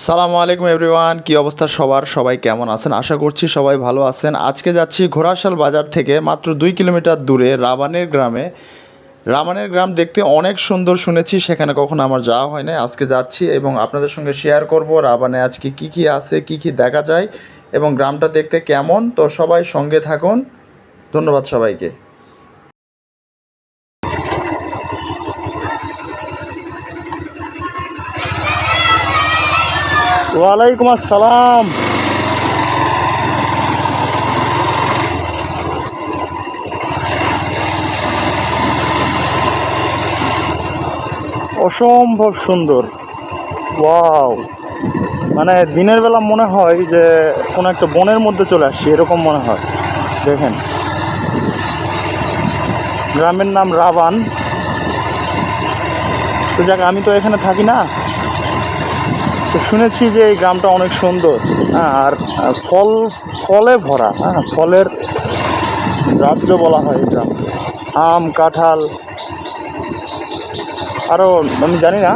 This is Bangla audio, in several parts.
সালামু আলাইকুম এভরিওয়ান, কি অবস্থা সবার? সবাই কেমন আছেন? আশা করছি সবাই ভালো আছেন। আজকে যাচ্ছি ঘোড়াশাল বাজার থেকে, মাত্র দুই কিলোমিটার দূরে রাবানের গ্রামে। রাবানের গ্রাম দেখতে অনেক সুন্দর শুনেছি, সেখানে কখনো আমার যাওয়া হয় না আজকে যাচ্ছি এবং আপনাদের সঙ্গে শেয়ার করব রাবানে আজকে কি কি আছে, কি কি দেখা যায় এবং গ্রামটা দেখতে কেমন। তো সবাই সঙ্গে থাকুন। ধন্যবাদ সবাইকে। ওয়ালাইকুম আসসালাম। অসম্ভব সুন্দর। ওয়াও। মানে দিনের বেলা মনে হয় যে কোনো একটা বনের মধ্যে চলে আসছি, এরকম মনে হয়। দেখেন। গ্রামের নাম রাবান। তো যাক, আমি তো এখানে থাকি না। তো শুনেছি যে এই গ্রামটা অনেক সুন্দর হ্যাঁ আর ফল, ফলে ভরা হ্যাঁ ফলের রাজ্য বলা হয় এই গ্রাম। আম, কাঁঠাল আরও আমি জানি না,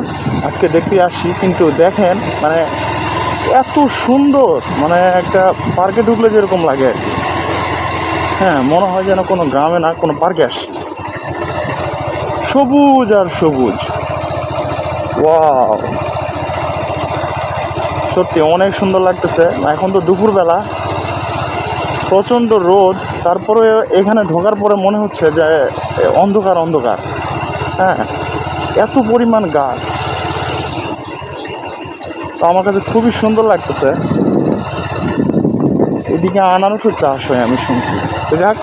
আজকে দেখতে আসছি, কিন্তু দেখেন মানে এত সুন্দর মানে একটা পার্কে ঢুকলে যেরকম লাগে। আর কি হ্যাঁ মনে হয় যেন কোনো গ্রামে না, কোনো পার্কে আসছি। সবুজ আর সবুজ। ওয়াও! সত্যি অনেক সুন্দর লাগতেছে। এখন তো দুপুরবেলা। প্রচণ্ড রোদ। তারপরে এখানে ঢোকার পরে মনে হচ্ছে যে অন্ধকার অন্ধকার। হ্যাঁ এত পরিমাণ গাছ। তো আমার কাছে খুবই সুন্দর লাগতেছে। এদিকে আনারসও চাষ হয়, আমি শুনছি। তো যাক,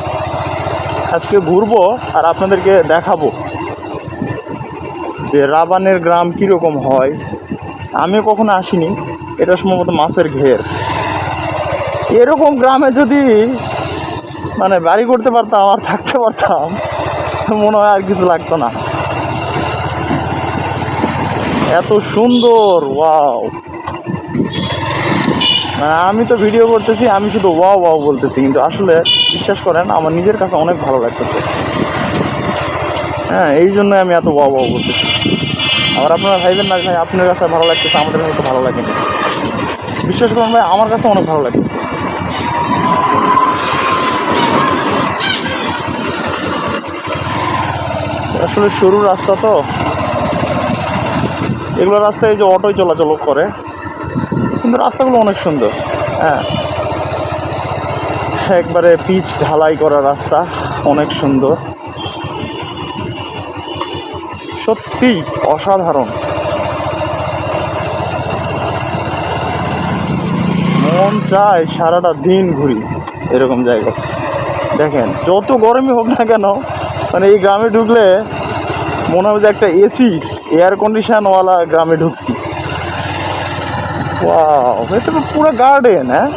আজকে ঘুরবো আর আপনাদেরকে দেখাবো যে রাবানের গ্রাম কীরকম হয়। আমি কখনো আসিনি। এটা সম্ভবত মাছের ঘের। এরকম গ্রামে যদি মানে বাড়ি করতে পারতাম আর থাকতে পারতাম, মনে হয় আর কিছু লাগতো না। এত সুন্দর, ওয়াও। মানে আমি তো ভিডিও করতেছি, আমি শুধু ওয়াও ওয়াও বলতেছি, কিন্তু আসলে বিশ্বাস করেন, আমার নিজের কাছে অনেক ভালো লাগতেছে। হ্যাঁ এই জন্য আমি এত ওয়াও ওয়াও বলতেছি। আবার আপনারা ভাইবেন না ভাই আপনার কাছে ভালো লাগতেছে, আমাদের কাছে ভালো লাগেনি। বিশ্বাস করুন ভাই, আমার কাছে অনেক ভালো লাগতেছে আসলে সরু রাস্তা তো। এগুলো রাস্তায় যে অটোই চলাচল করে, কিন্তু রাস্তাগুলো অনেক সুন্দর। হ্যাঁ। একবারে পিচ ঢালাই করা রাস্তা, অনেক সুন্দর। সত্যি অসাধারণ। মন চায় সারাটা দিন ঘুরি, এরকম জায়গা। দেখেন, যত গরমই হোক না কেন মানে এই গ্রামে ঢুকলে মনে হবে যে একটা এসি এয়ার কন্ডিশনওয়ালা গ্রামে ঢুকছি। এটা পুরো গার্ডেন হ্যাঁ?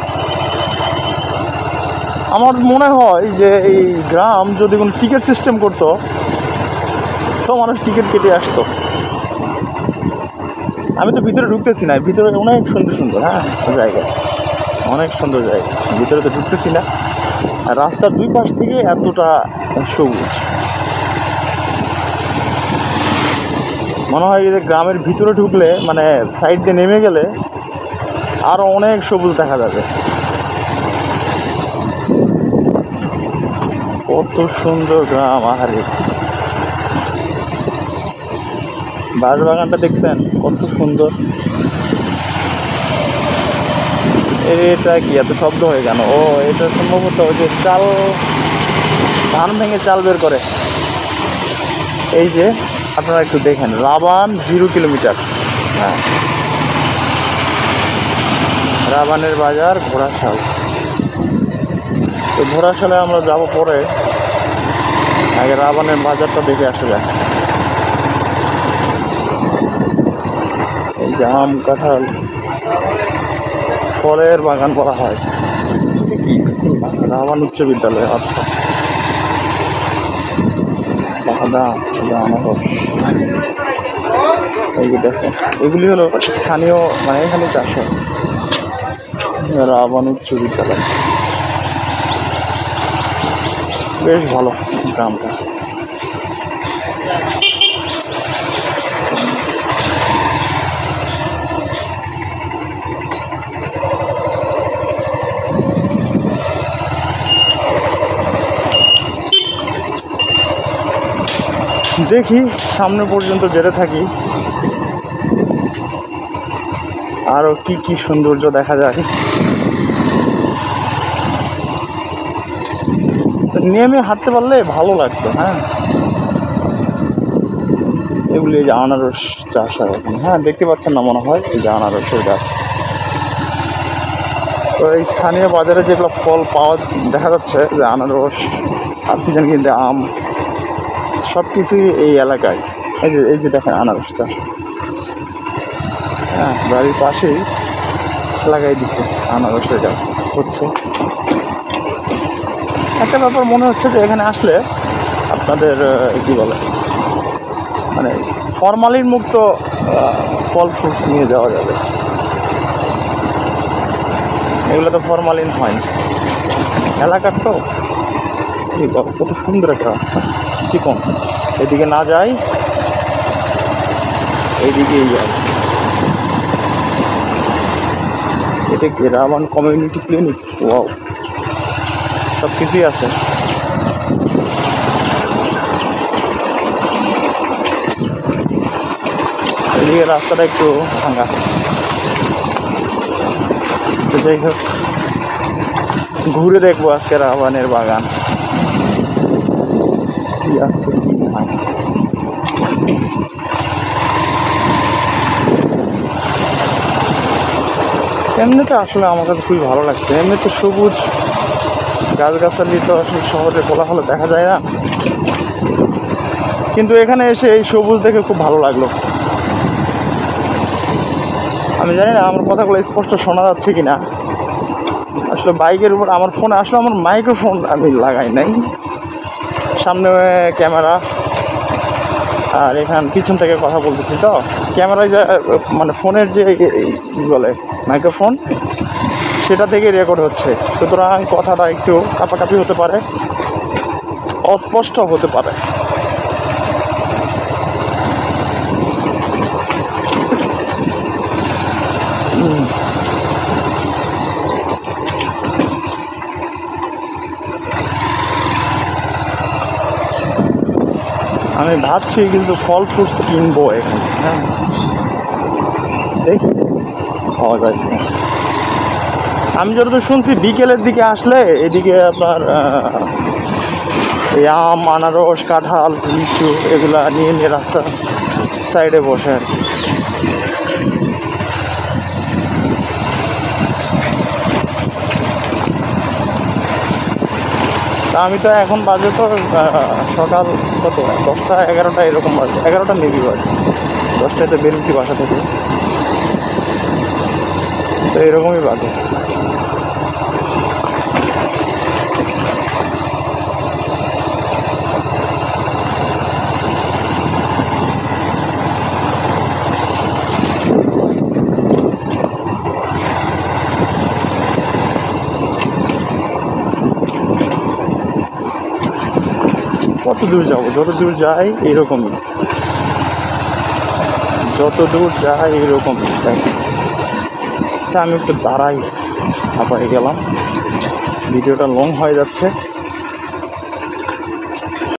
আমার মনে হয় যে এই গ্রাম যদি কোনো টিকিট সিস্টেম করতো তো মানুষ টিকিট কেটে আসতো। আমি তো ভিতরে ঢুকতেছি না, ভিতরে অনেক সুন্দর সুন্দর হ্যাঁ জায়গা। অনেক সুন্দর জায়গা। ভিতরে তো ঢুকতেছি না। আর রাস্তার দুই পাশ থেকে এতটা সবুজ। মনে হয় যে গ্রামের ভিতরে ঢুকলে মানে সাইড দিয়ে নেমে গেলে আরও অনেক সবুজ দেখা যাবে। কত সুন্দর গ্রাম, আহারে। বাঁশবাগানটা দেখছেন? কত সুন্দর। এটা কি? এত শব্দ হয়ে কেন? ও, এটা সম্ভবত ওই যে চাল, ধান ভেঙে চাল বের করে। এই যে, আপনারা একটু দেখেন, রাবান জিরো কিলোমিটার। হ্যাঁ। রাবানের বাজার, ঘোড়াশাল। তো ঘোড়াশালে আমরা যাব পরে। আগে রাবানের বাজারটা দেখে আসা আম কাঁঠাল ফলের বাগান করা হয়। এটা কি স্কুল? রামান উচ্চ বিদ্যালয় আচ্ছা। বাদাম এই যে আনারস এই যে দেখেন এগুলি হলো স্থানীয় মানে এখানে চাষ হয়। রাবণ উচ্চ বিদ্যালয়। বেশ ভালো গ্রামটা। দেখি, সামনে পর্যন্ত যেতে থাকি। আরও কি কি সৌন্দর্য দেখা যায়। নেমে হাঁটতে পারলে ভালো লাগতো হ্যাঁ। এগুলি এই যে আনারস চাষ হয় হ্যাঁ দেখতে পাচ্ছেন না মনে হয় এই যে আনারসের গাছ। তো এই স্থানীয় বাজারে যেগুলো ফল পাওয়া দেখা যাচ্ছে, যে আনারস, আর কি জানি কিন্তু আম সব কিছুই এই এলাকায়। এই যে এই যে দেখেন আনারসটা। হ্যাঁ বাড়ির পাশেই লাগাই দিছে আনারসের গাছ। হচ্ছে। একটা ব্যাপার মনে হচ্ছে যে এখানে আসলে আপনাদের কি বলে মানে ফরমালিন মুক্ত ফল ফ্রুটস নিয়ে যাওয়া যাবে। এগুলো তো ফরমালিন হয় এলাকার তো কত সুন্দর একটা রাস্তা চিকন। এদিকে না যাই এইদিকেই যাই। এটা কি রামান কমিউনিটি ক্লিনিক? ওয়াও। সব কিছুই আছে। এদিকে রাস্তাটা একটু ভাঙা। তো যাই হোক, ঘুরে দেখব আজকে রাবানের বাগান। কি আছে? কি নাই এমনিতে আসলে আমার কাছে খুবই ভালো লাগছে। এমনিতে সবুজ গাছগাছালি তো আসলে শহরে কোলাহলে দেখা যায় না। কিন্তু এখানে এসে এই সবুজ দেখে খুব ভালো লাগল। আমি জানি না আমার কথাগুলো স্পষ্ট শোনা যাচ্ছে কি না আসলে বাইকের উপর আমার ফোনে, আসলে আমার মাইক্রোফোন আমি লাগাই নাই। সামনে ক্যামেরা, আর এখান পিছন থেকে কথা বলতেছি তো ক্যামেরায় যা মানে ফোনের যে বলে মাইক্রোফোন সেটা থেকে রেকর্ড হচ্ছে সুতরাং কথাটা একটু কাপাকাপি হতে পারে, অস্পষ্ট হতে পারে হুম। আমি কিন্তু ফল ফ্রুটস কিনবো এখানে। হ্যাঁ। দেখি। পাওয়া যায় আমি যতদূর শুনছি, বিকেলের দিকে আসলে এদিকে আপনার আম, আনারস, কাঁঠাল, লিচু, এগুলা নিয়ে নিয়ে রাস্তা সাইডে বসে আর কি। আমি তো এখন বাজে তো সকাল কত? দশটা, এগারোটা এরকম বাজে। এগারোটা নেবি বাজে। দশটায় তো বেরোচ্ছি বাসা থেকে। তো এরকমই বাজে। কত দূর যাব? যত দূর যাই এরকমই যত দূর যাই এরকমই আচ্ছা আমি একটু দাঁড়াই। আবার গেলাম। ভিডিওটা লং হয়ে যাচ্ছে।